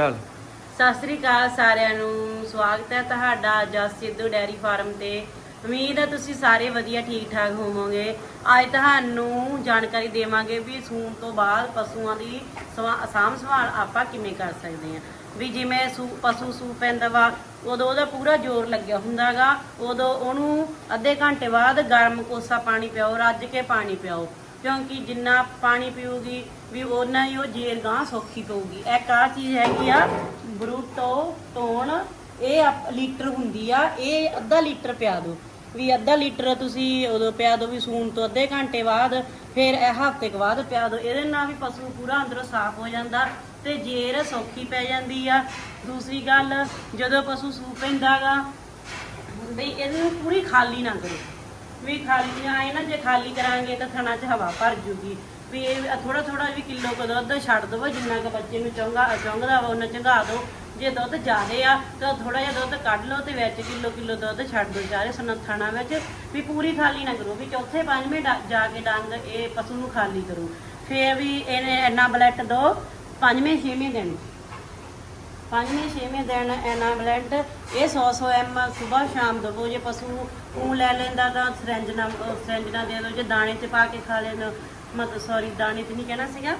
ਚੱਲ। ਸਤਿ ਸ੍ਰੀ ਅਕਾਲ ਸਾਰਿਆਂ ਨੂੰ, ਸਵਾਗਤ ਹੈ ਤੁਹਾਡਾ ਜਸ ਸਿੱਧੂ ਡੈਰੀ ਫਾਰਮ ਤੇ। ਉਮੀਦ ਹੈ ਤੁਸੀਂ ਸਾਰੇ ਵਧੀਆ ਠੀਕ ਠਾਕ ਹੋਵੋਗੇ। ਅੱਜ ਤੁਹਾਨੂੰ ਜਾਣਕਾਰੀ ਦੇਵਾਂਗੇ ਵੀ ਸੂਣ ਤੋਂ ਬਾਅਦ ਪਸ਼ੂਆਂ ਦੀ ਸਵਾ- ਸਾਂਭ ਸੰਭਾਲ ਆਪਾਂ ਕਿਵੇਂ ਕਰ ਸਕਦੇ ਹਾਂ। ਵੀ ਜਿਵੇਂ ਸੂ, ਪਸ਼ੂ ਸੂ ਪੈਂਦਾ ਵਾ, ਉਦੋਂ ਉਹਦਾ ਪੂਰਾ ਜ਼ੋਰ ਲੱਗਿਆ ਹੁੰਦਾਗਾ। ਉਦੋਂ ਉਹਨੂੰ ਅੱਧੇ ਘੰਟੇ ਬਾਅਦ ਗਰਮ ਕੋਸਾ ਪਾਣੀ ਪਿਆਓ, ਰੱਜ ਕੇ ਪਾਣੀ ਪਿਆਓ। ਕਿਉਂਕਿ ਜਿੰਨਾ ਪਾਣੀ ਪੀਊਗੀ ਵੀ ਉਹਨਾਂ ਹੀ ਉਹ ਜੇਲ ਗਾਂ ਸੌਖੀ ਪਊਗੀ। ਇੱਕ ਆ ਚੀਜ਼ ਹੈਗੀ ਆ, ਬਰੂਟੋ ਟੋਨ ਇਹ ਅਪ- ਲੀਟਰ ਹੁੰਦੀ ਆ, ਇਹ ਅੱਧਾ ਲੀਟਰ ਪਿਆ ਦਿਓ। ਵੀ ਅੱਧਾ ਲੀਟਰ ਤੁਸੀਂ ਉਦੋਂ ਪਿਆ ਦਿਓ ਵੀ ਸੂਣ ਤੋਂ ਅੱਧੇ ਘੰਟੇ ਬਾਅਦ, ਫਿਰ ਇਹ ਹਫ਼ਤੇ ਕੁ ਬਾਅਦ ਪਿਆ ਦਿਓ। ਇਹਦੇ ਨਾਲ ਵੀ ਪਸ਼ੂ ਪੂਰਾ ਅੰਦਰੋਂ ਸਾਫ਼ ਹੋ ਜਾਂਦਾ ਤੇ ਜੇਰ ਸੌਖੀ ਪੈ ਜਾਂਦੀ ਆ। ਦੂਸਰੀ ਗੱਲ, ਜਦੋਂ ਪਸ਼ੂ ਸੂ ਪੈਂਦਾਗਾ ਵੀ ਇਹਨੂੰ ਪੂਰੀ ਖਾਲੀ ਨਾ ਕਰੋ। ਵੀ ਖਾਲੀ ਆਏ ਨਾ, ਜੇ ਖਾਲੀ ਕਰਾਂਗੇ ਤਾਂ ਥਣਾ 'ਚ ਹਵਾ ਭਰ ਜੂਗੀ। ਵੀ ਇਹ ਥੋੜਾ ਥੋੜਾ ਵੀ ਕਿਲੋ ਕੁ ਦੁੱਧ ਛੱਡ ਦਵੋ, ਜਿੰਨਾ ਕੁ ਬੱਚੇ ਨੂੰ ਚੰਗਾ ਚੰਗਦਾ ਵਾ, ਉਹਨਾਂ ਚੰਗਾ ਦਿਓ ਜੇ ਦੁੱਧ ਜ਼ਿਆਦੇ ਆ, ਤਾਂ ਥੋੜਾ ਜਿਹਾ ਦੁੱਧ ਕੱਢ ਲਓ ਤੇ ਵਿੱਚ ਕਿਲੋ ਕਿਲੋ ਦੁੱਧ ਛੱਡ ਦਿਓ ਚਾਰੇ ਸਨਥਾਣਾ ਵਿੱਚ। ਵੀ ਪੂਰੀ ਖਾਲੀ ਨਾ ਕਰੋ, ਵੀ ਚੌਥੇ ਪੰਜਵੇਂ ਡਾ- ਜਾ ਕੇ ਡੰਗ ਇਹ ਪਸ਼ੂ ਨੂੰ ਖਾਲੀ ਕਰੋ। ਫੇਰ ਵੀ ਇਹਨੇ ਇੰਨਾ ਬਲੱਟ ਦੋ, ਪੰਜਵੇਂ, ਛੇਵੇਂ ਦਿਨ। ਪੰਜਵੇਂ ਛੇਵੇਂ ਦਿਨ ਐਨਾ ਬਲੈਂਡ ਇਹ 100 100 ਐਮ ਸਵੇਰ ਸ਼ਾਮ ਦਵੋ ਜੇ ਪਸ਼ੂ ਉਹ ਲੈ ਲੈਂਦਾ ਤਾਂ ਸਰੰਜ ਨਾਲ ਸਰੰਜ ਨਾਲ ਦੇ ਦਿਓ ਜੇ ਦਾਣੇ 'ਚ ਪਾ ਕੇ ਖਾ ਲੈਣ ਮਤਲਬ ਸੌਰੀ ਦਾਣੇ 'ਚ ਨਹੀਂ ਕਹਿਣਾ ਸੀਗਾ।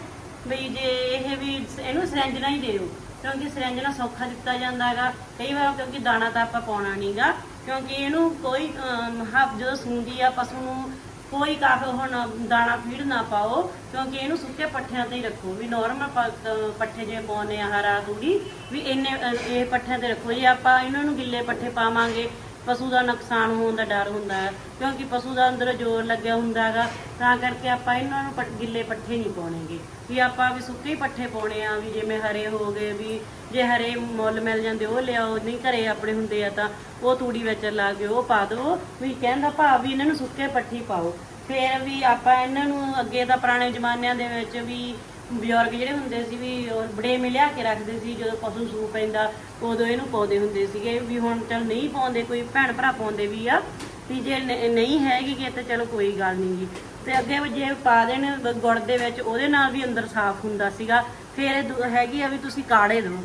ਬਈ ਜੇ ਇਹ ਵੀ ਇਹਨੂੰ ਸਰੰਜ ਨਾਲ ਹੀ ਦਿਓ ਕਿਉਂਕਿ ਸਰੰਜ ਨਾਲ ਸੌਖਾ ਦਿੱਤਾ ਜਾਂਦਾ ਹੈਗਾ। ਕਈ ਵਾਰ ਕਿਉਂਕਿ ਦਾਣਾ ਤਾਂ ਆਪਾਂ ਪਾਉਣਾ ਨਹੀਂਗਾ ਕਿਉਂਕਿ ਇਹਨੂੰ ਕੋਈ ਅਮ, ਹੱਥ ਜਦੋਂ ਸੂੰਦੀ ਆ ਪਸ਼ੂ ਨੂੰ ਕੋਈ ਕਾਫ ਹੁਣ ਦਾਣਾ ਫੀਡ ਨਾ ਪਾਓ, ਕਿਉਂਕਿ ਇਹਨੂੰ ਸੁੱਕੇ ਪੱਠਿਆਂ ਤੇ ਹੀ ਰੱਖੋ। ਵੀ ਨਾਰਮਲ ਪੱਠੇ ਜੇ ਪਾਉਨੇ ਆ ਹਰਾ ਤੂੜੀ, ਵੀ ਇੰਨੇ ਇਹ ਪੱਠਿਆਂ ਤੇ ਰੱਖੋ। ਜੇ ਆਪਾਂ ਇਹਨਾਂ ਨੂੰ ਗਿੱਲੇ ਪੱਠੇ ਪਾਵਾਂਗੇ ਪਸ਼ੂ ਦਾ ਨੁਕਸਾਨ ਹੋਣ ਦਾ ਡਰ ਹੁੰਦਾ ਹੈ, ਕਿਉਂਕਿ ਪਸ਼ੂ ਦਾ ਅੰਦਰ ਜ਼ੋਰ ਲੱਗਿਆ ਹੁੰਦਾ ਹੈਗਾ, ਤਾਂ ਕਰਕੇ ਆਪਾਂ ਇਹਨਾਂ ਨੂੰ ਗਿੱਲੇ ਪੱਠੇ ਨਹੀਂ ਪਾਉਣੇਗੇ। ਵੀ ਆਪਾਂ ਵੀ ਸੁੱਕੇ ਹੀ ਪੱਠੇ ਪਾਉਣੇ ਆ, ਵੀ ਜਿਵੇਂ ਹਰੇ ਹੋ ਗਏ, ਵੀ ਜੇ ਹਰੇ ਮੁੱਲ ਮਿਲ ਜਾਂਦੇ ਉਹ ਲਿਆਓ, ਨਹੀਂ ਘਰੇ ਆਪਣੇ ਹੁੰਦੇ ਆ ਤਾਂ ਉਹ ਤੂੜੀ ਵਿੱਚ ਲਾ ਕੇ ਉਹ ਪਾ ਦਿਓ ਵੀ ਕਹਿੰਦਾ ਭਾਵ ਵੀ ਇਹਨਾਂ ਨੂੰ ਸੁੱਕੇ ਪੱਠੀ ਪਾਓ। ਫਿਰ ਵੀ ਆਪਾਂ ਇਹਨਾਂ ਨੂੰ ਅੱਗੇ ਤਾਂ ਪੁਰਾਣੇ ਜ਼ਮਾਨਿਆਂ ਦੇ ਵਿੱਚ ਵੀ ਬਜ਼ੁਰਗ ਜਿਹੜੇ ਹੁੰਦੇ ਸੀ ਵੀ ਉਹ ਬੜੇਵੇਂ ਲਿਆ ਕੇ ਰੱਖਦੇ ਸੀ, ਜਦੋਂ ਪਸ਼ੂ ਸੂ ਪੈਂਦਾ, ਉਦੋਂ ਇਹਨੂੰ ਪਾਉਂਦੇ ਹੁੰਦੇ ਸੀਗੇ ਵੀ ਹੁਣ ਚਲ ਨਹੀਂ ਪਾਉਂਦੇ, ਕੋਈ ਭੈਣ ਭਰਾ ਪਾਉਂਦੇ ਵੀ ਆ, ਵੀ ਜੇ ਨ- ਨਹੀਂ ਹੈਗੀ ਕਿ ਤਾਂ ਚਲੋ ਕੋਈ ਗੱਲ ਨਹੀਂ ਗੀ। ਤੇ ਅੱਗੇ ਵੀ ਜੇ ਪਾ ਦੇਣ ਗ- ਗੁੜ ਦੇ ਵਿੱਚ, ਉਹਦੇ ਨਾਲ ਵੀ ਅੰਦਰ ਸਾਫ਼ ਹੁੰਦਾ ਸੀਗਾ, ਫਿਰ ਇਹ ਦੂ- ਹੈਗੀ ਆ ਵੀ ਤੁਸੀਂ ਕਾੜੇ ਦਿਓ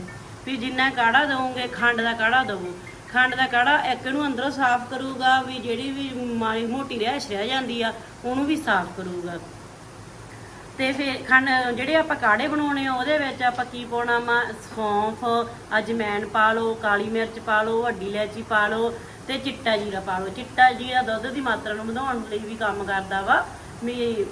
ਵੀ ਜਿੰਨਾ ਕਾੜਾ ਦਵੋਗੇ, ਖੰਡ ਦਾ ਕਾੜਾ ਦਵੋ। ਖੰਡ ਦਾ ਕਾੜਾ ਇੱਕ ਨੂੰ ਅੰਦਰੋਂ ਸਾਫ਼ ਕਰੂਗਾ, ਵੀ ਜਿਹੜੀ ਵੀ ਮਾੜੀ ਮੋਟੀ ਰਹਿਸ਼ ਰਹਿ ਜਾਂਦੀ ਆ, ਉਹਨੂੰ ਵੀ ਸਾਫ਼ ਕਰੂਗਾ। ਤੇ ਫਿਰ ਖੰਡ, ਜਿਹੜੇ ਆਪਾਂ ਕਾੜੇ ਬਣਾਉਣੇ ਆ, ਉਹਦੇ ਵਿੱਚ ਆਪਾਂ ਕੀ ਪਾਉਣਾ ਵਾ? ਸੌਂਫ ਅਜਮੈਨ ਪਾ ਲਓ, ਕਾਲੀ ਮਿਰਚ ਪਾ ਲਓ ਵੱਡੀ ਇਲਾਇਚੀ ਪਾ ਲਓ ਤੇ ਚਿੱਟਾ ਜੀਰਾ ਪਾ ਲਓ। ਚਿੱਟਾ ਜੀਰਾ ਦੁੱਧ ਦੀ ਮਾਤਰਾ ਨੂੰ ਵਧਾਉਣ ਲਈ ਵੀ ਕੰਮ ਕਰਦਾ ਵਾ। ਵੀ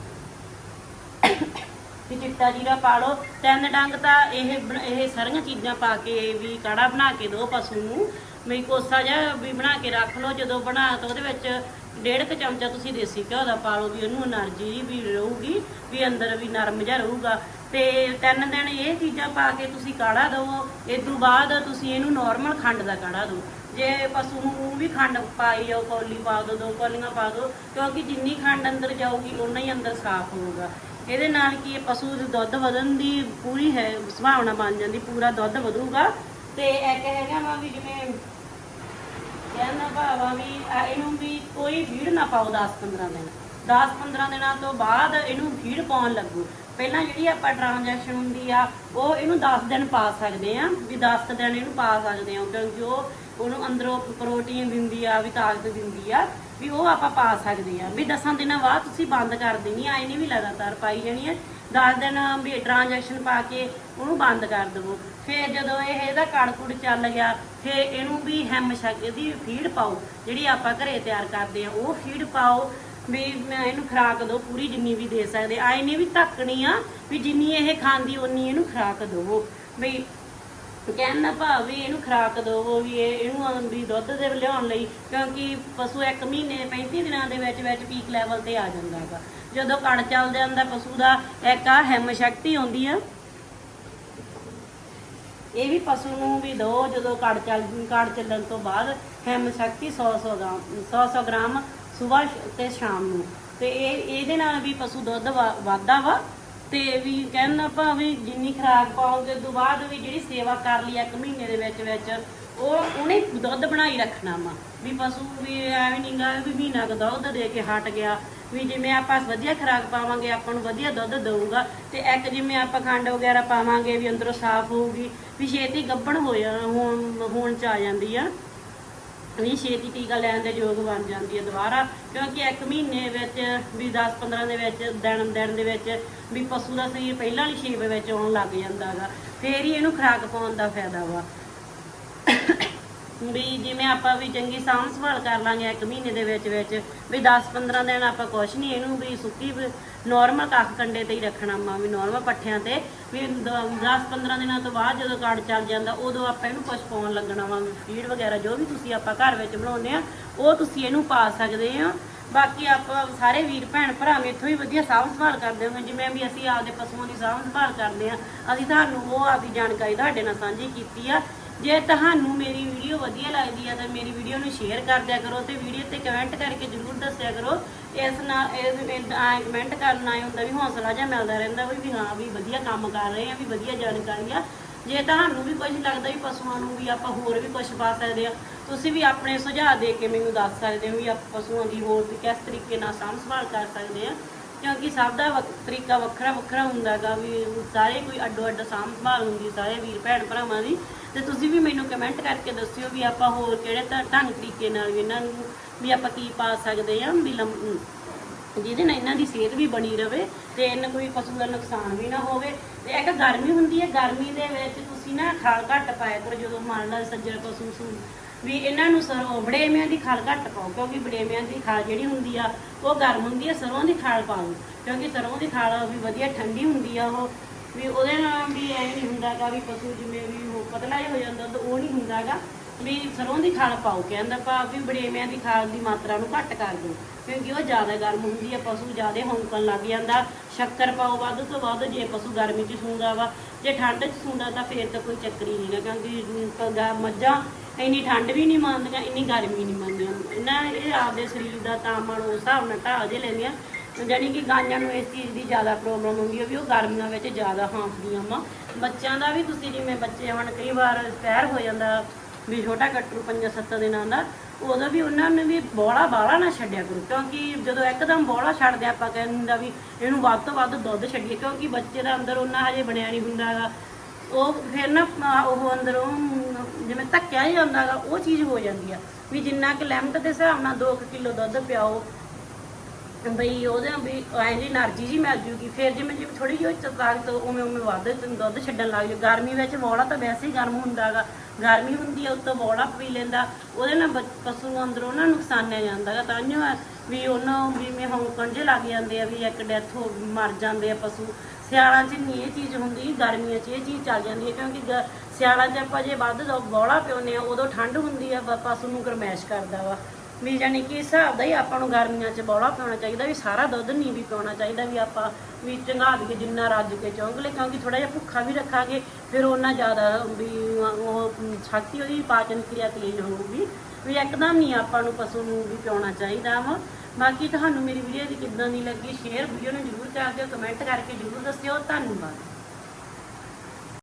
ਵੀ ਚਿੱਟਾ ਜੀਰਾ ਪਾ ਲਓ। ਤਿੰਨ ਡੰਗ ਤਾਂ ਇਹ ਬਣ- ਇਹ ਸਾਰੀਆਂ ਚੀਜ਼ਾਂ ਪਾ ਕੇ ਵੀ ਕਾੜਾ ਬਣਾ ਕੇ ਦਿਓ ਪਸ਼ੂ ਨੂੰ। ਵੀ ਕੋਸਾ ਜਿਹਾ ਵੀ ਬਣਾ ਕੇ ਰੱਖ ਲਓ, ਜਦੋਂ ਬਣਾ ਤਾਂ ਉਹਦੇ ਵਿੱਚ ਡੇਢ ਕੁ ਚਮਚਾ ਤੁਸੀਂ ਦੇਸੀ ਘਿਓ ਦਾ ਪਾ ਲਓ ਵੀ ਉਹਨੂੰ એનર્ਜੀ ਵੀ ਰਹੂਗੀ, ਵੀ ਅੰਦਰ ਵੀ ਨਰਮ ਜਿਹਾ ਰਹੂਗਾ। ਤੇ ਤਿੰਨ ਦਿਨ ਇਹ ਚੀਜ਼ਾਂ ਪਾ ਕੇ ਤੁਸੀਂ ਕਾੜਾ ਦਿਓ ਇਸ ਤੋਂ ਬਾਅਦ ਤੁਸੀਂ ਇਹਨੂੰ ਨਾਰਮਲ ਖੰਡ ਦਾ ਕਾੜਾ ਦਿਓ ਜੇ ਪਸ਼ੂ ਨੂੰ ਉਹ ਵੀ ਖੰਡ ਪਾਈ ਜਾਓ, ਕੌਲੀ ਪਾ ਦਿਓ ਦੋ ਕੌਲੀਆਂ ਪਾ ਦਿਓ ਕਿਉਂਕਿ ਜਿੰਨੀ ਖੰਡ ਅੰਦਰ ਜਾਊਗੀ ਉਨਾ ਹੀ ਅੰਦਰ ਸਾਫ਼ ਹੋਊਗਾ। ਇਹਦੇ ਨਾਲ ਕੀ ਪਸ਼ੂ ਦੇ ਦੁੱਧ ਵਧਣ ਦੀ ਪੂਰੀ ਹੈ, ਸੰਭਾਵਨਾ ਬਣ ਜਾਂਦੀ, ਪੂਰਾ ਦੁੱਧ ਵਧੂਗਾ। ਤੇ ਇੱਕ ਹੈਗਾ ਵਾ ਵੀ ਜਿਵੇਂ ਕਹਿੰਦਾ ਭਾਵਾ ਵੀ ਆ ਇਹਨੂੰ ਵੀ ਕੋਈ ਫੀਡ ਨਾ ਪਾਓ 10-15 ਦਿਨ। 10-15 ਦਿਨਾਂ ਤੋਂ ਬਾਅਦ ਇਹਨੂੰ ਫੀਡ ਪਾਉਣ ਲੱਗੂ। ਪਹਿਲਾਂ ਜਿਹੜੀ ਆਪਾਂ ਟ੍ਰਾਂਜੈਕਸ਼ਨ ਹੁੰਦੀ ਆ, ਉਹ ਇਹਨੂੰ 10 ਦਿਨ ਪਾ ਸਕਦੇ ਆ। ਵੀ 10 ਕੁ ਦਿਨ ਇਹਨੂੰ ਪਾ ਸਕਦੇ ਆ, ਕਿਉਂਕਿ ਉਹ ਉਹਨੂੰ ਅੰਦਰੋਂ ਪ੍ਰੋਟੀਨ ਦਿੰਦੀ ਆ, ਵੀ ਤਾਕਤ ਦਿੰਦੀ ਆ, ਵੀ ਉਹ ਆਪਾਂ ਪਾ ਸਕਦੇ ਆ। ਵੀ 10 ਦਿਨਾਂ ਬਾਅਦ ਤੁਸੀਂ ਬੰਦ ਕਰ ਦੇਣੀ ਆਏ ਨਹੀਂ ਵੀ ਲਗਾਤਾਰ ਪਾਈ ਜਾਣੀ ਹੈ 10 ਦਿਨ ਵੀ ਟ੍ਰਾਂਜੈਕਸ਼ਨ ਪਾ ਕੇ ਉਹਨੂੰ ਬੰਦ ਕਰ ਦੇਵੋ। ਫਿਰ ਜਦੋਂ ਇਹ ਇਹਦਾ ਕੜਕੁੜ ਚੱਲ ਗਿਆ, ਫਿਰ ਇਹਨੂੰ ਵੀ ਹੈਮ ਸ਼ਕ ਦੀ ਫੀਡ ਪਾਓ, ਜਿਹੜੀ ਆਪਾਂ ਘਰੇ ਤਿਆਰ ਕਰਦੇ ਆ, ਉਹ ਫੀਡ ਪਾਓ ਵੀ ਇਹਨੂੰ ਖੁਰਾਕ ਦਿਓ ਪੂਰੀ ਜਿੰਨੀ ਵੀ ਦੇ ਸਕਦੇ। ਆਏ ਨਹੀਂ ਵੀ ਧੱਕਣੀ ਆ, ਵੀ ਜਿੰਨੀ ਇਹ ਖਾਂਦੀ ਉਨੀ ਇਹਨੂੰ ਖੁਰਾਕ ਦਿਓ ਵੀ ਕਹਿਣ ਦਾ ਭਾਵ ਵੀ ਇਹਨੂੰ ਖੁਰਾਕ ਦਿਓ ਵੀ ਇਹਨੂੰ ਵੀ ਦੁੱਧ ਦੇ ਲਿਆਉਣ ਲਈ, ਕਿਉਂਕਿ ਪਸ਼ੂ ਇੱਕ ਮਹੀਨੇ 35 ਦਿਨਾਂ ਦੇ ਵਿੱਚ ਵਿੱਚ ਪੀਕ ਲੈਵਲ ਤੇ ਆ ਜਾਂਦਾ ਹੈਗਾ ਜਦੋਂ ਕੜ ਚੱਲਦਾ ਜਾਂਦਾ ਪਸ਼ੂ ਦਾ ਇੱਕ ਆ ਹਿੰਮ ਸ਼ਕਤੀ ਆਉਂਦੀ ਆ। ਇਹ ਵੀ ਪਸ਼ੂ ਨੂੰ ਵੀ ਦੋ, ਜਦੋਂ ਕੜ ਚੱਲ ਕੜ ਚੱਲਣ ਤੋਂ ਬਾਅਦ ਹਿੰਮ ਸ਼ਕਤੀ 100 100 ਗ੍ਰਾਮ 100 100 ਗ੍ਰਾਮ ਸਵੇਰ ਤੇ ਸ਼ਾਮ ਨੂੰ। ਤੇ ਇਹ, ਇਹਦੇ ਨਾਲ ਵੀ ਪਸ਼ੂ ਦੁੱਧ ਵਾ- ਵੱਧਦਾ ਵਾ। ਤੇ ਵੀ ਕਹਿੰਦਾ ਵੀ ਜਿੰਨੀ ਖਰਾਕ ਪਾਓਗੇ ਤੋਂ ਬਾਅਦ ਵੀ ਜਿਹੜੀ ਸੇਵਾ ਕਰ ਲਈ ਇੱਕ ਮਹੀਨੇ ਦੇ ਵਿੱਚ ਵਿੱਚ, ਉਹ, ਉਹਨੇ ਦੁੱਧ ਬਣਾਈ ਰੱਖਣਾ ਵਾ। ਵੀ ਪਸ਼ੂ ਵੀ ਐਵੇਂ ਨਹੀਂਗਾ ਵੀ ਮਹੀਨਾ ਕੁ ਦੁੱਧ ਦੇ ਕੇ ਹਟ ਗਿਆ ਵੀ ਜਿਵੇਂ ਆਪਾਂ ਵਧੀਆ ਖੁਰਾਕ ਪਾਵਾਂਗੇ, ਆਪਾਂ ਨੂੰ ਵਧੀਆ ਦੁੱਧ ਦਊਗਾ ਤੇ ਇੱਕ ਜਿਵੇਂ ਆਪਾਂ ਖੰਡ ਵਗੈਰਾ ਪਾਵਾਂਗੇ ਵੀ ਅੰਦਰੋਂ ਸਾਫ਼ ਹੋਊਗੀ, ਵੀ ਛੇਤੀ ਗੱਭਣ ਹੋ ਜਾ, ਹੋਣ ਚ ਆ ਜਾਂਦੀ ਆ। ਵੀ ਛੇਤੀ ਟੀਕਾ ਲੈਣ ਦੇ ਯੋਗ ਬਣ ਜਾਂਦੀ ਹੈ ਦੁਬਾਰਾ, ਕਿਉਂਕਿ ਇੱਕ ਮਹੀਨੇ ਵਿੱਚ, ਵੀ 10-15 ਦੇ ਵਿੱਚ, ਦਿਨ ਦਿਨ ਦੇ ਵਿੱਚ ਵੀ ਪਸ਼ੂ ਦਾ ਸਰੀਰ ਪਹਿਲਾਂ ਵਾਲੀ ਸ਼ੇਪ ਵਿੱਚ ਆਉਣ ਲੱਗ ਜਾਂਦਾ ਹੈਗਾ ਫੇਰ ਹੀ ਇਹਨੂੰ ਖੁਰਾਕ ਪਾਉਣ ਦਾ ਫਾਇਦਾ ਵਾ। ਵੀ ਜਿਵੇਂ ਆਪਾਂ ਵੀ ਚੰਗੀ ਸਾਂਭ ਸੰਭਾਲ ਕਰ ਲਾਂਗੇ ਇੱਕ ਮਹੀਨੇ ਦੇ ਵਿੱਚ ਵਿੱਚ, ਵੀ 10-15 ਦਿਨ ਆਪਾਂ ਕੁਛ ਨਹੀਂ ਇਹਨੂੰ ਵੀ ਸੁੱਕੀ ਨੋਰਮਲ ਕੱਖ ਕੰਡੇ ਤੇ ਹੀ ਰੱਖਣਾ ਮਾ, ਵੀ ਨੋਰਮਲ ਪੱਠਿਆਂ ਤੇ, ਵੀ 10-15 ਦਿਨਾਂ ਤੋਂ ਬਾਅਦ ਜਦੋਂ ਕਾੜ ਚੱਲ ਜਾਂਦਾ, ਉਦੋਂ ਆਪਾਂ ਇਹਨੂੰ ਕੁਛ ਪਾਉਣ ਲੱਗਣਾ ਵਾ ਫੀਡ ਵਗੈਰਾ ਜੋ ਵੀ ਤੁਸੀਂ ਆਪਾਂ ਘਰ ਵਿੱਚ ਬਣਾਉਂਦੇ ਆ, ਉਹ ਤੁਸੀਂ ਇਹਨੂੰ ਪਾ ਸਕਦੇ ਆ। ਬਾਕੀ ਆਪਾਂ ਸਾਰੇ ਵੀਰ ਭੈਣ ਭਰਾ ਮੇਥੋਂ ਹੀ ਵਧੀਆ ਸਾਂਭ ਸੰਭਾਲ ਕਰਦੇ ਹਾਂ ਜਿਵੇਂ ਵੀ ਅਸੀਂ ਆਪਦੇ ਪਸ਼ੂਆਂ ਦੀ ਸਾਂਭ ਸੰਭਾਲ ਕਰਦੇ ਆ, ਅਸੀਂ ਤੁਹਾਨੂੰ ਉਹ ਆਪਦੀ ਜਾਣਕਾਰੀ ਤੁਹਾਡੇ ਨਾਲ ਸਾਂਝੀ ਕੀਤੀ ਆ ਜੇ ਤੁਹਾਨੂੰ ਮੇਰੀ ਵੀਡੀਓ ਵਧੀਆ ਲੱਗਦੀ ਆ ਤਾਂ ਮੇਰੀ ਵੀਡੀਓ ਨੂੰ ਸ਼ੇਅਰ ਕਰ ਦਿਆ ਕਰੋ ਤੇ ਵੀਡੀਓ ਤੇ ਕਮੈਂਟ ਕਰਕੇ ਜਰੂਰ ਦੱਸਿਆ ਕਰੋ। ਇਸ ਨਾਲ ਇਸ ਕਮੈਂਟ ਕਰਨ ਆਏ ਹੁੰਦਾ ਵੀ ਹੌਸਲਾ ਜਿਹਾ ਮਿਲਦਾ ਰਹਿੰਦਾ ਵੀ ਹਾਂ ਵੀ ਵਧੀਆ ਕੰਮ ਕਰ ਰਹੇ ਆ, ਵੀ ਵਧੀਆ ਜਾਣਕਾਰੀ ਆ। ਜੇ ਤੁਹਾਨੂੰ ਵੀ ਕੁਝ ਲੱਗਦਾ ਵੀ ਪਸ਼ੂਆਂ ਨੂੰ ਵੀ ਆਪਾਂ ਹੋਰ ਵੀ ਕੁਝ ਪਾ ਸਕਦੇ ਆ, ਤੁਸੀਂ ਵੀ ਆਪਣੇ ਸੁਝਾਅ ਦੇ ਕੇ ਮੈਨੂੰ ਦੱਸ ਸਕਦੇ ਹੋ ਵੀ ਆਪਾਂ ਪਸ਼ੂਆਂ ਦੀ ਹੋਰ ਵੀ ਕਿਸ ਤਰੀਕੇ ਨਾਲ ਸਾਂਭ ਸੰਭਾਲ ਕਰ ਸਕਦੇ ਆ। ਕਿਉਂਕਿ ਸਭ ਦਾ ਵੱਖ- ਤਰੀਕਾ ਵੱਖਰਾ ਵੱਖਰਾ ਹੁੰਦਾਗਾ ਵੀ ਸਾਰੇ ਕੋਈ ਅੱਡੋ ਅੱਡ ਸਾਂਭ ਸੰਭਾਲ ਹੁੰਦੀ, ਸਾਰੇ ਵੀਰ ਭੈਣ ਭਰਾਵਾਂ ਦੀ। ਤੇ ਤੁਸੀਂ ਵੀ ਮੈਨੂੰ ਕਮੈਂਟ ਕਰਕੇ ਦੱਸਿਓ ਵੀ ਆਪਾਂ ਹੋਰ ਕਿਹੜੇ ਤ- ਢੰਗ ਤਰੀਕੇ ਨਾਲ ਵੀ ਇਹਨਾਂ ਨੂੰ ਵੀ ਆਪਾਂ ਕੀ ਪਾ ਸਕਦੇ ਆ ਵੀ ਜਿਹਦੇ ਨਾਲ ਇਹਨਾਂ ਦੀ ਸਿਹਤ ਵੀ ਬਣੀ ਰਵੇ ਤੇ ਇਹਨਾਂ ਕੋਈ ਪਸ਼ੂ ਦਾ ਨੁਕਸਾਨ ਵੀ ਨਾ ਹੋਵੇ। ਤੇ ਇੱਕ ਗਰਮੀ ਹੁੰਦੀ ਹੈ, ਗਰਮੀ ਦੇ ਵਿੱਚ ਤੁਸੀਂ ਨਾ ਖਾਲ ਘੱਟ ਪਾਇਆ ਕਰੋ ਜਦੋਂ ਮੰਨ ਲਓ ਸੱਜਣ ਪਸ਼ੂ ਸੂ ਵੀ ਇਹਨਾਂ ਨੂੰ ਸਰੋਂ ਬੜੇਮਿਆਂ ਦੀ ਖਾਲ ਘੱਟ ਪਾਓ, ਕਿਉਂਕਿ ਬੜੇਮਿਆਂ ਦੀ ਖਾਲ ਜਿਹੜੀ ਹੁੰਦੀ ਆ, ਉਹ ਗਰਮ ਹੁੰਦੀ ਆ, ਸਰੋਂ ਦੀ ਖਾਲ ਪਾਓ ਕਿਉਂਕਿ ਸਰੋਂ ਦੀ ਖਾਲ ਵੀ ਵਧੀਆ ਠੰਡੀ ਹੁੰਦੀ ਆ ਉਹ। ਵੀ ਉਹਦੇ ਨਾਲ ਵੀ ਐ ਨਹੀਂ ਹੁੰਦਾਗਾ ਵੀ ਪਸ਼ੂ ਜਿਵੇਂ ਵੀ ਉਹ ਪਤਲਾ ਹੀ ਹੋ ਜਾਂਦਾ ਤਾਂ ਉਹ ਨਹੀਂ ਹੁੰਦਾਗਾ ਵੀ ਸਰੋਂ ਦੀ ਖਾਲ ਪਾਓ ਕਹਿੰਦਾ ਭਾਵ ਵੀ ਬੜੇਮਿਆਂ ਦੀ ਖਾਲ ਦੀ ਮਾਤਰਾ ਨੂੰ ਘੱਟ ਕਰ ਦਿਓ, ਕਿਉਂਕਿ ਉਹ ਜ਼ਿਆਦਾ ਗਰਮ ਹੁੰਦੀ ਆ ਪਸ਼ੂ ਜ਼ਿਆਦਾ ਹੌਂਕਣ ਲੱਗ ਜਾਂਦਾ। ਸ਼ੱਕਰ ਪਾਓ ਵੱਧ ਤੋਂ ਵੱਧ, ਜੇ ਪਸ਼ੂ ਗਰਮੀ 'ਚ ਸੂੰਦਾ ਵਾ, ਜੇ ਠੰਡ 'ਚ ਸੂੰਦਾ ਤਾਂ ਫੇਰ ਤਾਂ ਕੋਈ ਚੱਕਰ ਹੀ ਨਹੀਂਗਾ, ਕਿਉਂਕਿ ਮੱਝਾਂ ਇੰਨੀ ਠੰਡ ਵੀ ਨਹੀਂ ਮੰਨਦੀਆਂ, ਇੰਨੀ ਗਰਮੀ ਨਹੀਂ ਮੰਨਦੀਆਂ। ਇਹਨਾਂ ਇਹ ਆਪਦੇ ਸਰੀਰ ਦਾ ਤਾਪਮਾਨ ਉਸ ਹਿਸਾਬ ਨਾਲ ਢਾਲ ਜੇ ਲੈਂਦੀਆਂ ਜਾਣੀ ਕਿ ਗਾਈਆਂ ਨੂੰ ਇਸ ਚੀਜ਼ ਦੀ ਜ਼ਿਆਦਾ ਪ੍ਰੋਬਲਮ ਹੁੰਦੀ ਹੈ ਵੀ ਉਹ ਗਰਮੀਆਂ ਵਿੱਚ ਜ਼ਿਆਦਾ ਹਾਂਫਦੀਆਂ ਵਾ। ਬੱਚਿਆਂ ਦਾ ਵੀ ਤੁਸੀਂ ਜਿਵੇਂ ਬੱਚੇ ਹੁਣ ਕਈ ਵਾਰ ਸਪੈਰ ਹੋ ਜਾਂਦਾ, ਵੀ ਛੋਟਾ ਕੱਟੂ ਪੰਜਾਂ ਸੱਤਾਂ ਦਿਨਾਂ ਦਾ, ਉਦੋਂ ਵੀ ਉਹਨਾਂ ਨੂੰ ਵੀ ਬੋਲਾ ਬਾਲਾ ਨਾ ਛੱਡਿਆ ਕਰੋ, ਕਿਉਂਕਿ ਜਦੋਂ ਇੱਕਦਮ ਬੋਲਾ ਛੱਡਦੇ ਆਪਾਂ ਕਹਿੰਦਾ ਵੀ ਇਹਨੂੰ ਵੱਧ ਤੋਂ ਵੱਧ ਦੁੱਧ ਛੱਡੀਏ, ਕਿਉਂਕਿ ਬੱਚੇ ਦਾ ਅੰਦਰ ਉਹਨਾਂ ਹਜੇ ਬਣਿਆ ਨਹੀਂ ਹੁੰਦਾਗਾ ਉਹ ਫਿਰ ਨਾ ਉਹ ਅੰਦਰੋਂ ਜਿਵੇਂ ਧੱਕਿਆ ਹੀ ਜਾਂਦਾਗਾ ਉਹ ਚੀਜ਼ ਹੋ ਜਾਂਦੀ ਆ। ਵੀ ਜਿੰਨਾ ਕਿ ਲਿਮਟ ਦੇ ਹਿਸਾਬ ਨਾਲ 2 ਕਿਲੋ ਦੁੱਧ ਪਿਆਓ ਬਈ ਉਹਦੇ ਨਾਲ ਵੀ ਐਂ ਜੀ એનર્ਜੀ ਜੀ ਮਿਲ ਜੂਗੀ, ਫਿਰ ਜਿਵੇਂ ਜਿਵੇਂ ਥੋੜੀ ਜਿਹੀ ਉਹ ਤਾਕਤ ਉਵੇਂ ਉਵੇਂ ਵੱਧਦੇ ਤੇ ਦੁੱਧ ਛੱਡਣ ਲੱਗ ਜੂ ਗਰਮੀ ਵਿੱਚ ਬੋਲਾ ਤਾਂ ਵੈਸੇ ਹੀ ਗਰਮ ਹੁੰਦਾਗਾ ਗਰਮੀ ਹੁੰਦੀ ਆ, ਉੱਤੋਂ ਬੋਲਾ ਪੀ ਲੈਂਦਾ। ਉਹਦੇ ਨਾਲ ਬ- ਪਸ਼ੂ ਅੰਦਰੋਂ ਨਾ ਨੁਕਸਾਨਿਆ ਜਾਂਦਾਗਾ ਤਾਂ ਹੀ ਵੀ ਉਹਨਾਂ ਨੂੰ ਵੀ ਮੈਂ ਹੌਂਕਣ ਜੇ ਲੱਗ ਜਾਂਦੇ ਆ ਵੀ ਇੱਕ ਡੈਥ ਹੋ, ਮਰ ਜਾਂਦੇ ਆ ਪਸ਼ੂ। ਸਿਆਲਾਂ 'ਚ ਨਹੀਂ ਇਹ ਚੀਜ਼ ਹੁੰਦੀ, ਗਰਮੀਆਂ 'ਚ ਇਹ ਚੀਜ਼ ਚੱਲ ਜਾਂਦੀ ਹੈ ਕਿਉਂਕਿ ਗ- ਸਿਆਲਾਂ 'ਚ ਆਪਾਂ ਜੇ ਵੱਧ ਬੋਲਾ ਪਿਉਂਦੇ ਆ, ਉਦੋਂ ਠੰਡ ਹੁੰਦੀ ਆ, ਪ- ਪਸ਼ੂ ਨੂੰ ਗਰਮੈਸ਼ ਕਰਦਾ ਵਾ। ਵੀ ਜਾਨੀ ਕਿ ਹਿਸਾਬ ਦਾ ਹੀ ਆਪਾਂ ਨੂੰ ਗਰਮੀਆਂ 'ਚ ਬੋਲਾ ਪਿਉਣਾ ਚਾਹੀਦਾ, ਵੀ ਸਾਰਾ ਦੁੱਧ ਨਹੀਂ ਵੀ ਪਿਉਣਾ ਚਾਹੀਦਾ ਵੀ ਆਪਾਂ ਵੀ ਚੰਗਾ ਕੇ ਜਿੰਨਾ ਰੱਜ ਕੇ ਚੌਂਕਲੇ ਕਿਉਂਕਿ ਥੋੜਾ ਜਿਹਾ ਭੁੱਖਾ ਵੀ ਰੱਖਾਂਗੇ, ਫਿਰ ਉਹਨਾਂ ਜ਼ਿਆਦਾ ਵੀ ਉਹ ਸ਼ਕਤੀ ਉਹਦੀ ਪਾਚਨ ਕਿਰਿਆ ਤੇਜ਼ ਹੋਊਗੀ। ਵੀ ਇੱਕਦਮ ਨਹੀਂ ਆਪਾਂ ਨੂੰ ਪਸ਼ੂ ਨੂੰ ਵੀ ਪਿਉਣਾ ਚਾਹੀਦਾ ਵਾ। ਬਾਕੀ ਤੁਹਾਨੂੰ ਮੇਰੀ ਵੀਡੀਓ ਦੀ ਕਿੱਦਾਂ ਦੀ ਲੱਗੀ ਸ਼ੇਅਰ ਵੀਡੀਓ ਨੂੰ ਜ਼ਰੂਰ ਕਰ ਦਿਓ ਕਮੈਂਟ ਕਰਕੇ ਜ਼ਰੂਰ ਦੱਸਿਓ। ਧੰਨਵਾਦ।